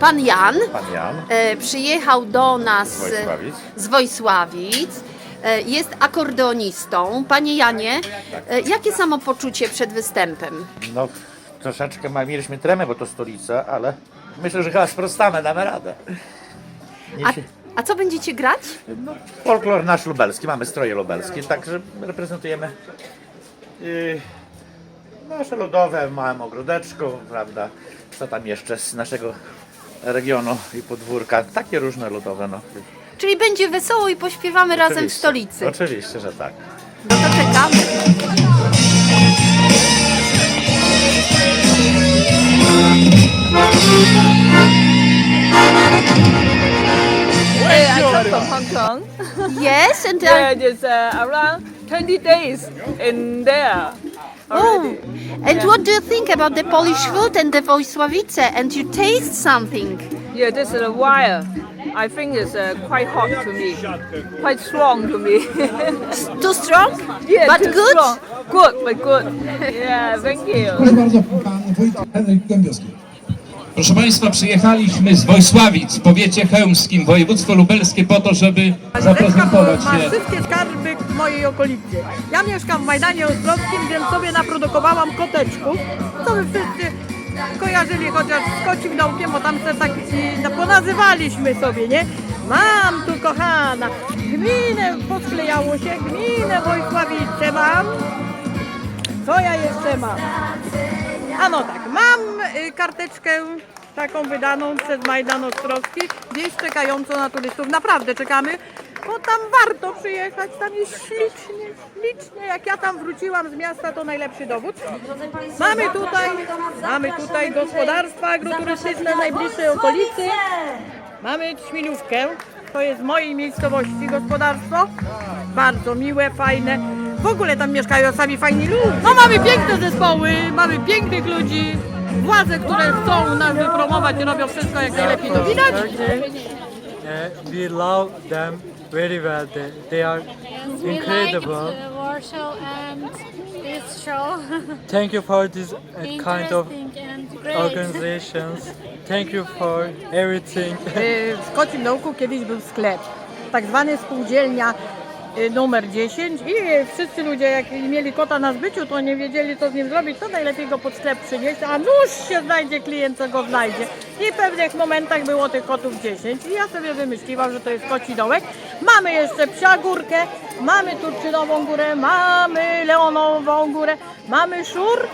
pan Jan Pan Jan e, przyjechał do nas z Wojsławic. z Wojsławic. E, Jest akordeonistą. Panie Janie, e, jakie samopoczucie przed występem? No, troszeczkę ma, mieliśmy tremę, bo to stolica, ale myślę, że chyba sprostamy, damy radę. Nie A, się- a co będziecie grać? No, folklor nasz lubelski, mamy stroje lubelskie, także reprezentujemy yy, nasze ludowe w małym ogródeczku, prawda, co tam jeszcze z naszego regionu i podwórka, takie różne ludowe, no. Czyli będzie wesoło i pośpiewamy razem w Oczywiście. stolicy. Oczywiście, że tak. No to czekamy. I come from Hong Kong. Yes, and Yeah, uh, it's uh, around 20 days in there oh, already. and what do you think about the Polish food and the Wojsławice? And you taste something? Yeah, this is a wire. I think it's uh, quite hot to me, quite strong to me. Too strong? yeah, but too good. strong. Good, but good. Yeah, thank you. Proszę Państwa, przyjechaliśmy z Wojsławic w powiecie chełmskim, województwo lubelskie po to, żeby zaprezentować ma się. wszystkie skarby w mojej okolicy. Ja mieszkam w Majdanie Ostrowskim, więc sobie naprodukowałam koteczków, co by wszyscy kojarzyli chociaż z kocim dołkiem, bo tam se tak no, ponazywaliśmy sobie, nie? Mam tu kochana, gminę, podklejało się, gminę Wojsławice mam. Co ja jeszcze mam? A no tak, mam y, karteczkę taką wydaną przez Majdan Ostrowski, gdzieś czekającą na turystów. Naprawdę czekamy, bo tam warto przyjechać, tam jest ślicznie, ślicznie. Jak ja tam wróciłam z miasta, to najlepszy dowód. Mamy tutaj, mamy tutaj gospodarstwa agroturystyczne w najbliższej okolicy. Mamy Ćmilówkę, to jest w mojej miejscowości gospodarstwo. Bardzo miłe, fajne. W ogóle tam mieszkają sami fajni ludzie. No mamy piękne zespoły, mamy pięknych ludzi. Władze, które chcą nas wypromować, robią wszystko jak najlepiej to widać. Uh, we love them very well. They, they are And we incredible. liked uh, Warsaw and this show. Thank you for this uh, kind of Interesting and great. organizations. Thank you for everything. Y, W Kocim Dołku kiedyś był sklep, tak zwany spółdzielnia numer 10 i wszyscy ludzie jak mieli kota na zbyciu, to nie wiedzieli co z nim zrobić, to najlepiej go pod sklep przynieść, a nuż się znajdzie klient, co go znajdzie. I w pewnych momentach było tych kotów 10 i ja sobie wymyśliłam, że to jest koci dołek. Mamy jeszcze psia górkę, mamy turczynową górę, mamy leonową górę, mamy szur,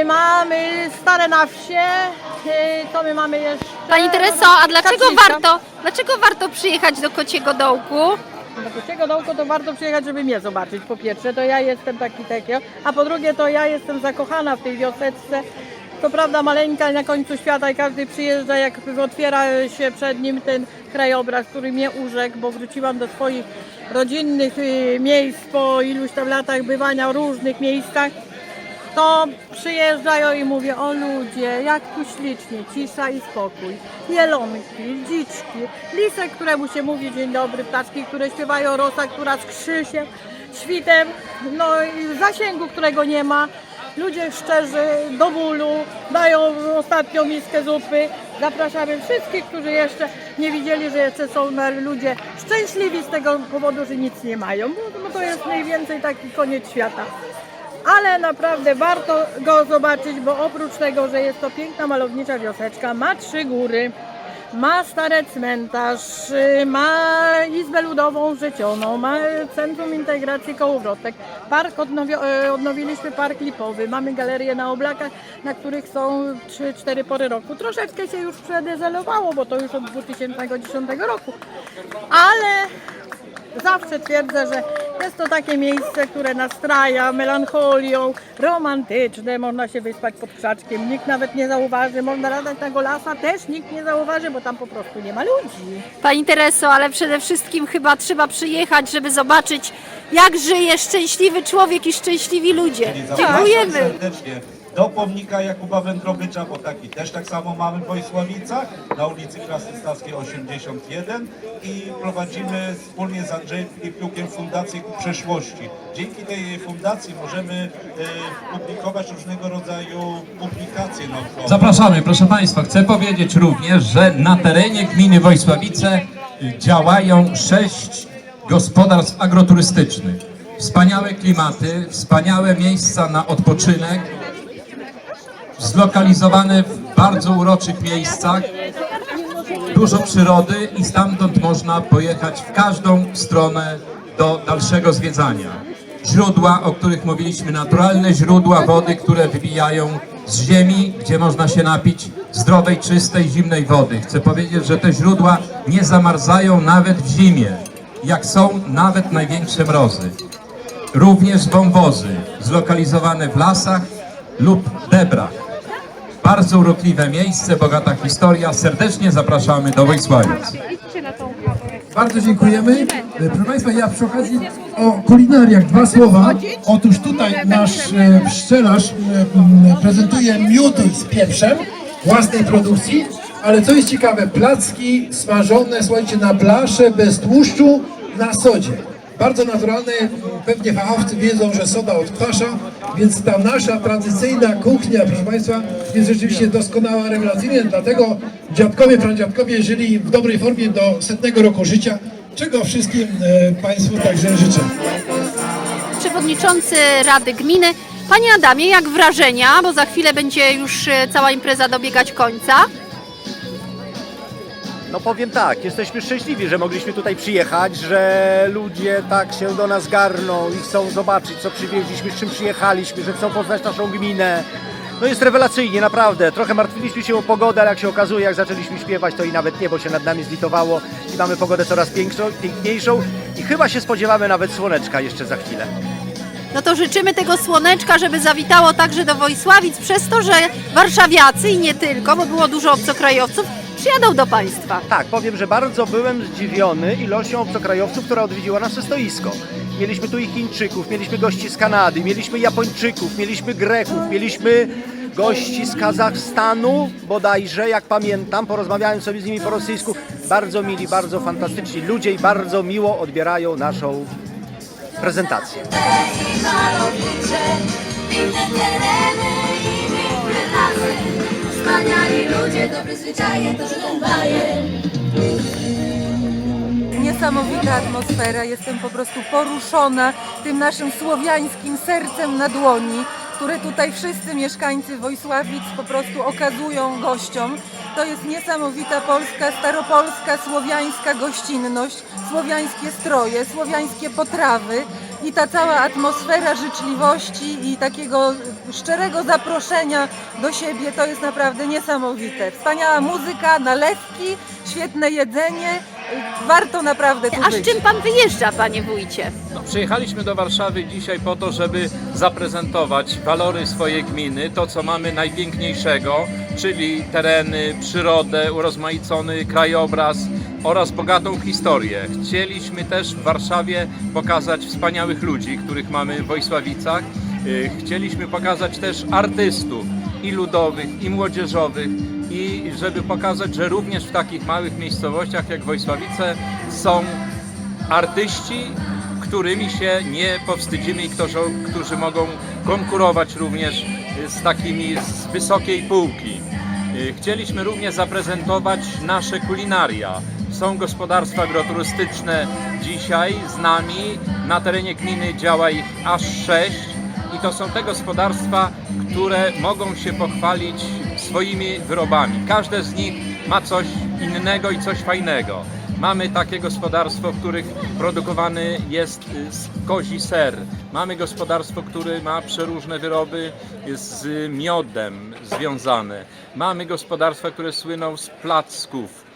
y, mamy stare na wsie, y, to my mamy jeszcze... Pani Tereso, a dlaczego warto, dlaczego warto przyjechać do Kociego Dołku? Do Kociego Dołku to warto przyjechać, żeby mnie zobaczyć. Po pierwsze, to ja jestem taki takiego, a po drugie, to ja jestem zakochana w tej wioseczce. To prawda maleńka na końcu świata i każdy przyjeżdża, jak otwiera się przed nim ten krajobraz, który mnie urzekł, bo wróciłam do swoich rodzinnych y, miejsc po iluś tam latach bywania w różnych miejscach to przyjeżdżają i mówię, o ludzie, jak tu ślicznie, cisza i spokój. Jelonki, dziczki, lisek, któremu się mówi dzień dobry, ptaczki, które śpiewają, rosa, która skrzy się świtem, no i zasięgu, którego nie ma. Ludzie szczerzy, do bólu, dają ostatnią miskę zupy. Zapraszamy wszystkich, którzy jeszcze nie widzieli, że jeszcze są ludzie szczęśliwi z tego powodu, że nic nie mają, bo to jest mniej więcej taki koniec świata ale naprawdę warto go zobaczyć, bo oprócz tego, że jest to piękna, malownicza wioseczka, ma trzy góry, ma stary cmentarz, ma izbę ludową życioną, ma centrum integracji kołowrotek, park odnowi- e, odnowiliśmy park lipowy, mamy galerię na oblakach, na których są 3-4 pory roku. Troszeczkę się już przedezelowało, bo to już od 2010 roku, ale Zawsze twierdzę, że jest to takie miejsce, które nastraja melancholią, romantyczne, można się wyspać pod krzaczkiem, nikt nawet nie zauważy, można latać na golasa, też nikt nie zauważy, bo tam po prostu nie ma ludzi. Pani Tereso, ale przede wszystkim chyba trzeba przyjechać, żeby zobaczyć, jak żyje szczęśliwy człowiek i szczęśliwi ludzie. Dziękujemy. serdecznie do pomnika Jakuba Wędrowicza, bo taki też tak samo mamy w Wojsławicach, na ulicy Krasy Stawskiej 81 i prowadzimy wspólnie z Andrzejem Filipiukiem Fundację ku Przeszłości. Dzięki tej fundacji możemy e, publikować różnego rodzaju publikacje naukowe. Zapraszamy, proszę Państwa. Chcę powiedzieć również, że na terenie gminy Wojsławice działają sześć gospodarstw agroturystycznych. Wspaniałe klimaty, wspaniałe miejsca na odpoczynek, zlokalizowane w bardzo uroczych miejscach, dużo przyrody i stamtąd można pojechać w każdą stronę do dalszego zwiedzania. Źródła, o których mówiliśmy, naturalne źródła wody, które wybijają z ziemi, gdzie można się napić zdrowej, czystej, zimnej wody. Chcę powiedzieć, że te źródła nie zamarzają nawet w zimie, jak są nawet największe mrozy. Również wąwozy zlokalizowane w lasach lub debrach. Bardzo urokliwe miejsce, bogata historia. Serdecznie zapraszamy do Wojsławic. Bardzo dziękujemy. Proszę Państwa, ja przy okazji o kulinariach dwa słowa. Otóż tutaj nasz e, pszczelarz e, prezentuje miód z pieprzem własnej produkcji, ale co jest ciekawe, placki smażone, słuchajcie, na blasze, bez tłuszczu, na sodzie. Bardzo naturalne, pewnie fachowcy wiedzą, że soda odkwasza, więc ta nasza tradycyjna kuchnia, proszę Państwa, jest rzeczywiście doskonała, rewelacyjna, dlatego dziadkowie, pradziadkowie żyli w dobrej formie do setnego roku życia, czego wszystkim e, Państwu także życzę. Przewodniczący Rady Gminy. Panie Adamie, jak wrażenia, bo za chwilę będzie już e, cała impreza dobiegać końca. No powiem tak, jesteśmy szczęśliwi, że mogliśmy tutaj przyjechać, że ludzie tak się do nas garną i chcą zobaczyć, co przywieźliśmy, z czym przyjechaliśmy, że chcą poznać naszą gminę. No jest rewelacyjnie, naprawdę. Trochę martwiliśmy się o pogodę, ale jak się okazuje, jak zaczęliśmy śpiewać, to i nawet niebo się nad nami zlitowało i mamy pogodę coraz piększą, piękniejszą i chyba się spodziewamy nawet słoneczka jeszcze za chwilę. No to życzymy tego słoneczka, żeby zawitało także do Wojsławic, przez to, że warszawiacy i nie tylko, bo było dużo obcokrajowców, przyjadą do Państwa. Tak, powiem, że bardzo byłem zdziwiony ilością obcokrajowców, która odwiedziła nasze stoisko. Mieliśmy tu i Chińczyków, mieliśmy gości z Kanady, mieliśmy Japończyków, mieliśmy Greków, mieliśmy gości z Kazachstanu bodajże, jak pamiętam, porozmawiałem sobie z nimi po rosyjsku. Bardzo mili, bardzo fantastyczni ludzie i bardzo miło odbierają naszą prezentację. tereny i piękne lasy. Wspaniali ludzie, dobre zwyczaje, to żyją baje. Niesamowita atmosfera, jestem po prostu poruszona tym naszym słowiańskim sercem na dłoni, które tutaj wszyscy mieszkańcy Wojsławic po prostu okazują gościom. To jest niesamowita polska, staropolska, słowiańska gościnność, słowiańskie stroje, słowiańskie potrawy i ta cała atmosfera życzliwości i takiego szczerego zaproszenia do siebie to jest naprawdę niesamowite. Wspaniała muzyka, nalewki, świetne jedzenie. Warto naprawdę tu A być. z czym Pan wyjeżdża, Panie Wójcie? No, przyjechaliśmy do Warszawy dzisiaj po to, żeby zaprezentować walory swojej gminy, to co mamy najpiękniejszego, czyli tereny, przyrodę, urozmaicony krajobraz oraz bogatą historię. Chcieliśmy też w Warszawie pokazać wspaniałych ludzi, których mamy w Wojsławicach. Y, Chcieliśmy pokazać też artystów i ludowych, i młodzieżowych, i żeby pokazać, że również w takich małych miejscowościach jak Wojsławice są artyści, którymi się nie powstydzimy i którzy, którzy mogą konkurować również z takimi z wysokiej półki. Y, Chcieliśmy również zaprezentować nasze kulinaria. Są gospodarstwa agroturystyczne dzisiaj z nami. Na terenie gminy działa ich aż sześć i to są te gospodarstwa, które mogą się pochwalić swoimi wyrobami. Każde z nich ma coś innego i coś fajnego. Mamy takie gospodarstwo, w których produkowany jest y, kozi ser. Mamy gospodarstwo, które ma przeróżne wyroby z miodem związane. Mamy gospodarstwa, które słyną z placków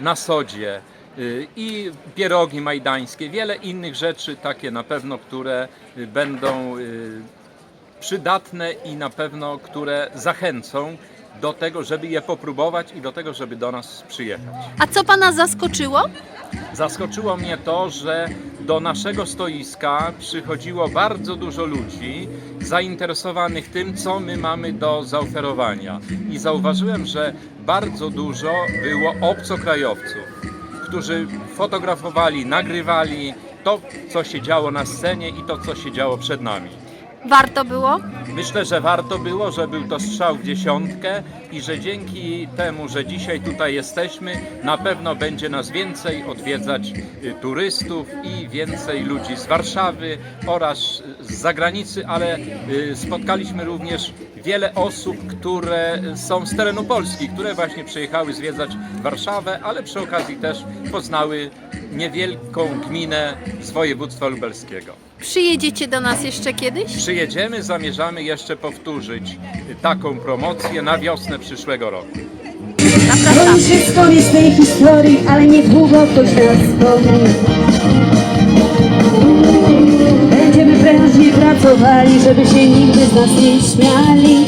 na sodzie y, i pierogi majdańskie, wiele innych rzeczy takie na pewno, które y, będą y, przydatne i na pewno które zachęcą do tego, żeby je popróbować i do tego, żeby do nas przyjechać. A co Pana zaskoczyło? Zaskoczyło mnie to, że do naszego stoiska przychodziło bardzo dużo ludzi zainteresowanych tym, co my mamy do zaoferowania. I zauważyłem, że bardzo dużo było obcokrajowców, którzy fotografowali, nagrywali to, co się działo na scenie i to, co się działo przed nami. Warto było? Myślę, że warto było, że był to strzał w dziesiątkę i że dzięki temu, że dzisiaj tutaj jesteśmy, na pewno będzie nas więcej odwiedzać y, turystów i więcej ludzi z Warszawy oraz z zagranicy, ale y, spotkaliśmy również wiele osób, które są z terenu Polski, które właśnie przyjechały zwiedzać Warszawę, ale przy okazji też poznały niewielką gminę z województwa lubelskiego. Przyjedziecie do nas jeszcze kiedyś? Przyjedziemy, zamierzamy jeszcze powtórzyć taką promocję na wiosnę przyszłego roku. Boi się tej historii, ale niedługo ktoś nas wspomni. Będziemy prężnie pracowali, żeby się nigdy z nas nie śmiali.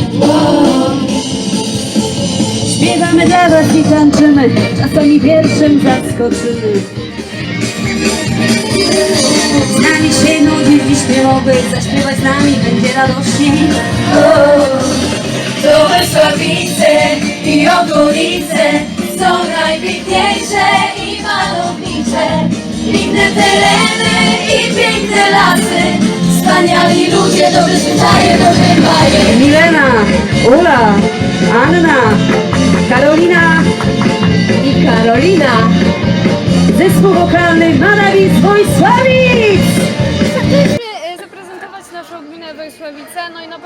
Śpiewamy dla was i tańczymy, czasami wierszem zaskoczymy. Z nami się nudzić i śpiewowy, zaśpiewać z nami będzie radośnie. To Wyszowice i okolice są najpiękniejsze i malownicze. Piękne tereny i piękne lasy, wspaniali ludzie, dobre zwyczaje, dobre baje.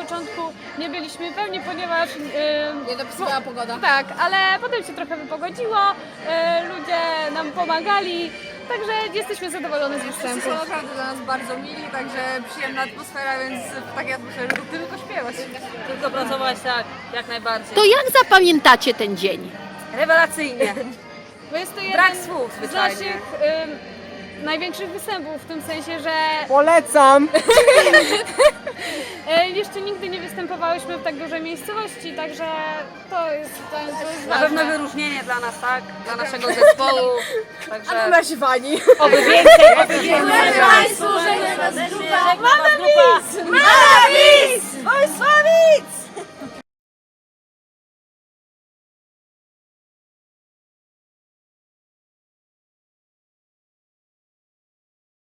Początku nie byliśmy pewni, ponieważ... nie dopisywała pogoda. Tak, ale potem się trochę wypogodziło, e, ludzie nam pomagali, także jesteśmy zadowolone z występu. Są naprawdę dla nas bardzo mili, także przyjemna atmosfera, więc w takiej atmosferze to tylko śpiewać. Tylko pracować tak, jak najbardziej. To jak zapamiętacie ten dzień? Rewelacyjnie. Bo jest to jeden Brak słów z naszych największych występów, w tym sensie, że Polecam! e, jeszcze nigdy nie występowałyśmy w tak dużej miejscowości, także to jest, to jest, to jest Na pewno ważne. wyróżnienie dla nas, tak? Dla naszego zespołu. Także... nasi fani! Oby więcej, oby więcej. Państwu, że nas grupa. Żegna was grupa. Manavis Wojsławic!